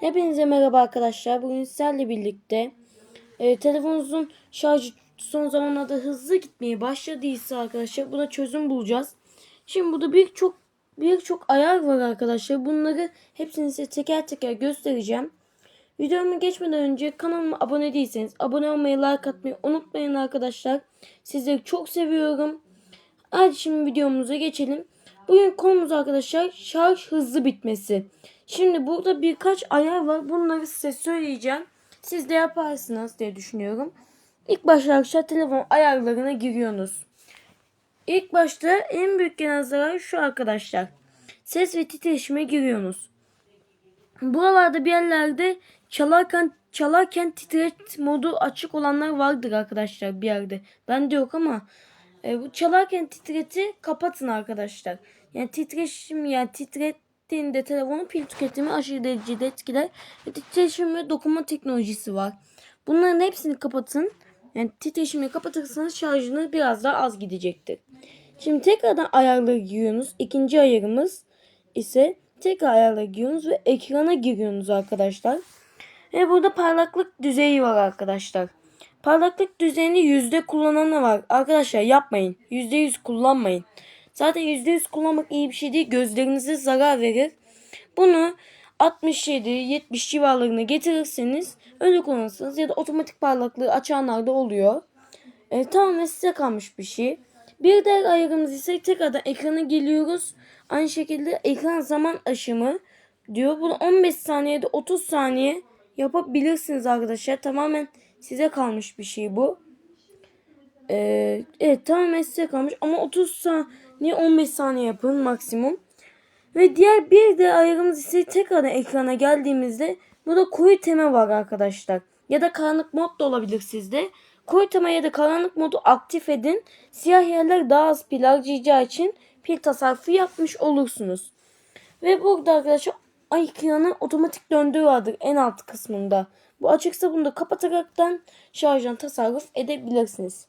Hepinize merhaba arkadaşlar. Bugün sizlerle birlikte e, telefonunuzun şarjı son zamanlarda hızlı gitmeye başladıysa arkadaşlar buna çözüm bulacağız. Şimdi burada birçok birçok ayar var arkadaşlar. Bunları hepsini size teker teker göstereceğim. Videomu geçmeden önce kanalıma abone değilseniz abone olmayı, like atmayı unutmayın arkadaşlar. Sizleri çok seviyorum. Hadi şimdi videomuza geçelim. Bugün konumuz arkadaşlar şarj hızlı bitmesi. Şimdi burada birkaç ayar var. Bunları size söyleyeceğim. Siz de yaparsınız diye düşünüyorum. İlk başta arkadaşlar telefon ayarlarına giriyorsunuz. İlk başta en büyük genel zarar şu arkadaşlar. Ses ve titreşime giriyorsunuz. Buralarda bir yerlerde çalarken çalarken titret modu açık olanlar vardır arkadaşlar bir yerde. Bende yok ama e, bu çalarken titreti kapatın arkadaşlar. Yani titreşim yani titrettiğinde telefonun pil tüketimi aşırı derecede etkiler. Ve titreşim ve dokunma teknolojisi var. Bunların hepsini kapatın. Yani titreşimi kapatırsanız şarjınız biraz daha az gidecektir. Şimdi tekrardan ayarları giriyorsunuz. İkinci ayarımız ise tekrar ayarlara giriyorsunuz ve ekrana giriyorsunuz arkadaşlar. Ve burada parlaklık düzeyi var arkadaşlar. Parlaklık düzeyini yüzde kullananı var. Arkadaşlar yapmayın. Yüzde yüz kullanmayın. Zaten yüzde yüz kullanmak iyi bir şey değil. Gözlerinize zarar verir. Bunu 67-70 civarlarına getirirseniz öyle kullanırsınız. Ya da otomatik parlaklığı açanlar da oluyor. E, tamamen size kalmış bir şey. Bir diğer ayarımız ise tekrardan ekrana geliyoruz. Aynı şekilde ekran zaman aşımı diyor. Bunu 15 saniyede 30 saniye yapabilirsiniz arkadaşlar. Tamamen size kalmış bir şey bu. Ee, evet tamamen size kalmış ama 30 saniye 15 saniye yapın maksimum. Ve diğer bir de ayarımız ise tekrardan ekrana geldiğimizde burada koyu tema var arkadaşlar. Ya da karanlık mod da olabilir sizde. Koyu tema ya da karanlık modu aktif edin. Siyah yerler daha az pil harcayacağı için pil tasarrufu yapmış olursunuz. Ve burada arkadaşlar ekranı otomatik döndüğü vardır en alt kısmında. Bu açıksa bunu da kapataraktan şarjdan tasarruf edebilirsiniz.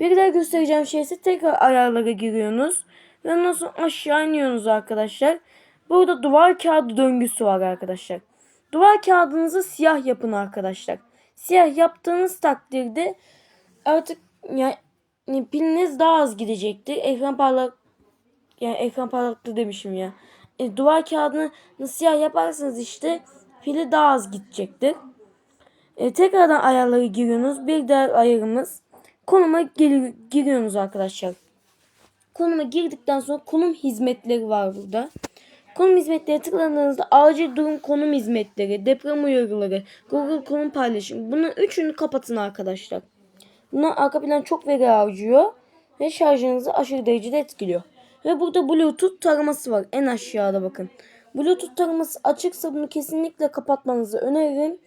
Bir daha göstereceğim şey ise tekrar ayarlara giriyorsunuz. Ve ondan sonra aşağı iniyorsunuz arkadaşlar. Burada duvar kağıdı döngüsü var arkadaşlar. Duvar kağıdınızı siyah yapın arkadaşlar. Siyah yaptığınız takdirde artık yani piliniz daha az gidecektir. Ekran parlak yani ekran parlaklığı demişim ya. E, duvar kağıdını siyah yaparsanız işte pili daha az gidecektir. E, tekrardan ayarları giriyorsunuz. Bir diğer ayarımız konuma gir, giriyorsunuz arkadaşlar. Konuma girdikten sonra konum hizmetleri var burada. Konum hizmetleri tıkladığınızda acil durum konum hizmetleri, deprem uyarıları, Google konum paylaşım. Bunun üçünü kapatın arkadaşlar. Bunlar arka plan çok veri harcıyor ve şarjınızı aşırı derecede etkiliyor. Ve burada Bluetooth taraması var en aşağıda bakın. Bluetooth taraması açıksa bunu kesinlikle kapatmanızı öneririm.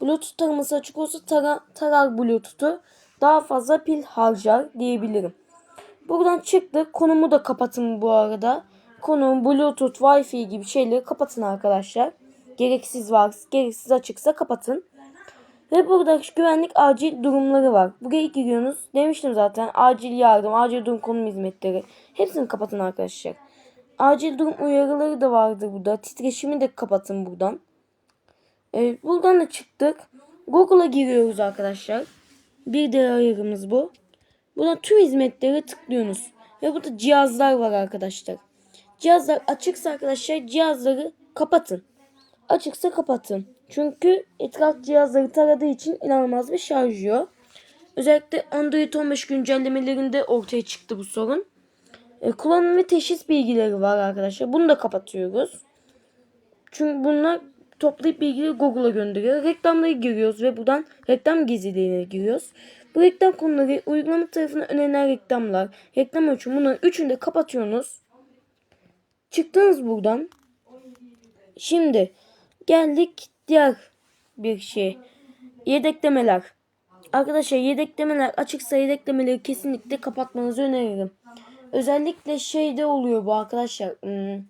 Bluetooth taraması açık olsa tara, tarar Bluetooth'u daha fazla pil harcar diyebilirim. Buradan çıktık. Konumu da kapatın bu arada. Konum, Bluetooth, Wi-Fi gibi şeyleri kapatın arkadaşlar. Gereksiz var, gereksiz açıksa kapatın. Ve burada güvenlik acil durumları var. Buraya giriyorsunuz. Demiştim zaten acil yardım, acil durum konum hizmetleri. Hepsini kapatın arkadaşlar. Acil durum uyarıları da vardır burada. Titreşimi de kapatın buradan. Evet, buradan da çıktık. Google'a giriyoruz arkadaşlar. Bir diğer ayarımız bu. Buna tüm hizmetlere tıklıyorsunuz. Ve burada cihazlar var arkadaşlar. Cihazlar açıksa arkadaşlar cihazları kapatın. Açıksa kapatın. Çünkü etraf cihazları taradığı için inanılmaz bir şarj yiyor. Özellikle Android 15 güncellemelerinde ortaya çıktı bu sorun. E, kullanım ve teşhis bilgileri var arkadaşlar. Bunu da kapatıyoruz. Çünkü bunlar toplayıp bilgileri Google'a gönderiyor. Reklamları giriyoruz ve buradan reklam gizliliğine giriyoruz. Bu reklam konuları uygulama tarafından önerilen reklamlar, reklam ölçümü bunların üçünü de kapatıyorsunuz. Çıktınız buradan. Şimdi geldik diğer bir şey. Yedeklemeler. Arkadaşlar yedeklemeler açıksa yedeklemeleri kesinlikle kapatmanızı öneririm. Özellikle şeyde oluyor bu arkadaşlar. Hmm,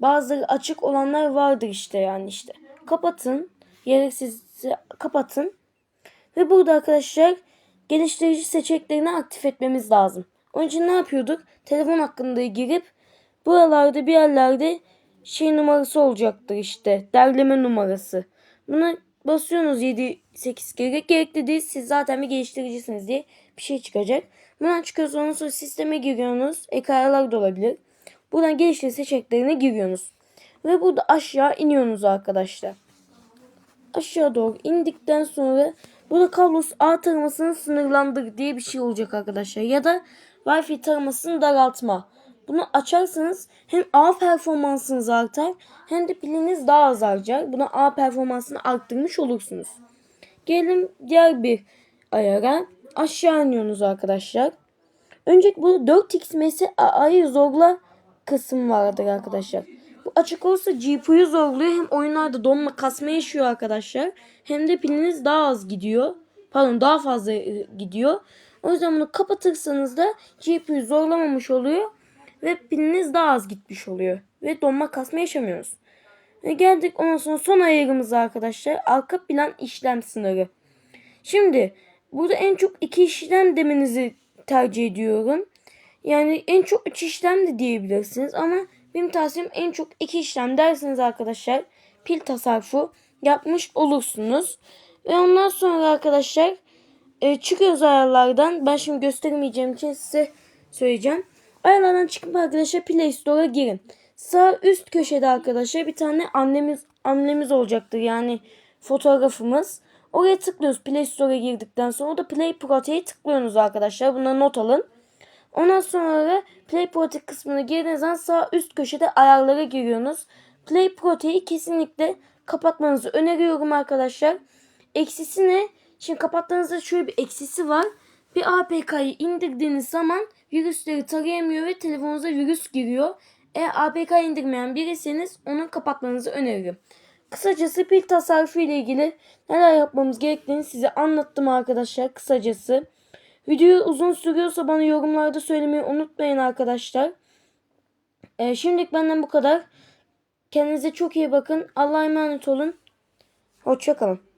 bazıları açık olanlar vardır işte yani işte. Kapatın. Gereksiz kapatın. Ve burada arkadaşlar geliştirici seçeneklerini aktif etmemiz lazım. Onun için ne yapıyorduk? Telefon hakkında girip buralarda bir yerlerde şey numarası olacaktır işte. Derleme numarası. Buna basıyorsunuz 7-8 kere. Gerekli değil. Siz zaten bir geliştiricisiniz diye bir şey çıkacak. Buradan çıkıyorsunuz. Ondan sonra sisteme giriyorsunuz. Ek ayarlar da olabilir. Buradan geliştir seçeneklerine giriyorsunuz. Ve burada aşağı iniyorsunuz arkadaşlar. Aşağı doğru indikten sonra burada kablosuz ağ taramasını sınırlandır diye bir şey olacak arkadaşlar. Ya da Wi-Fi taramasını daraltma. Bunu açarsanız hem ağ performansınız artar hem de piliniz daha az harcar. Buna ağ performansını arttırmış olursunuz. Gelelim diğer bir ayara. Aşağı iniyorsunuz arkadaşlar. Önceki bu 4x MSA'yı zorla kısım vardır arkadaşlar. Bu açık olursa GPU'yu zorluyor. Hem oyunlarda donma kasma yaşıyor arkadaşlar. Hem de piliniz daha az gidiyor. Pardon daha fazla e, gidiyor. O yüzden bunu kapatırsanız da GPU zorlamamış oluyor. Ve piliniz daha az gitmiş oluyor. Ve donma kasma yaşamıyoruz. Ve geldik ondan sonra son ayarımıza arkadaşlar. Arka plan işlem sınırı. Şimdi burada en çok iki işlem demenizi tercih ediyorum. Yani en çok üç işlem de diyebilirsiniz ama benim tavsiyem en çok iki işlem dersiniz arkadaşlar. Pil tasarrufu yapmış olursunuz. Ve ondan sonra arkadaşlar e, çıkıyoruz ayarlardan. Ben şimdi göstermeyeceğim için size söyleyeceğim. Ayarlardan çıkıp arkadaşlar Play Store'a girin. Sağ üst köşede arkadaşlar bir tane annemiz annemiz olacaktır. Yani fotoğrafımız. Oraya tıklıyoruz Play Store'a girdikten sonra. Da Play Prote'ye tıklıyorsunuz arkadaşlar. Buna not alın. Ondan sonra Play Prote kısmına girdiğiniz zaman sağ üst köşede ayarlara giriyorsunuz. Play Prote'yi kesinlikle kapatmanızı öneriyorum arkadaşlar. Eksisi ne? Şimdi kapattığınızda şöyle bir eksisi var. Bir APK'yı indirdiğiniz zaman virüsleri tarayamıyor ve telefonunuza virüs giriyor. Eğer APK indirmeyen biriseniz onu kapatmanızı öneririm. Kısacası pil tasarrufu ile ilgili neler yapmamız gerektiğini size anlattım arkadaşlar kısacası. Video uzun sürüyorsa bana yorumlarda söylemeyi unutmayın arkadaşlar. Ee, şimdilik benden bu kadar. Kendinize çok iyi bakın. Allah'a emanet olun. Hoşçakalın.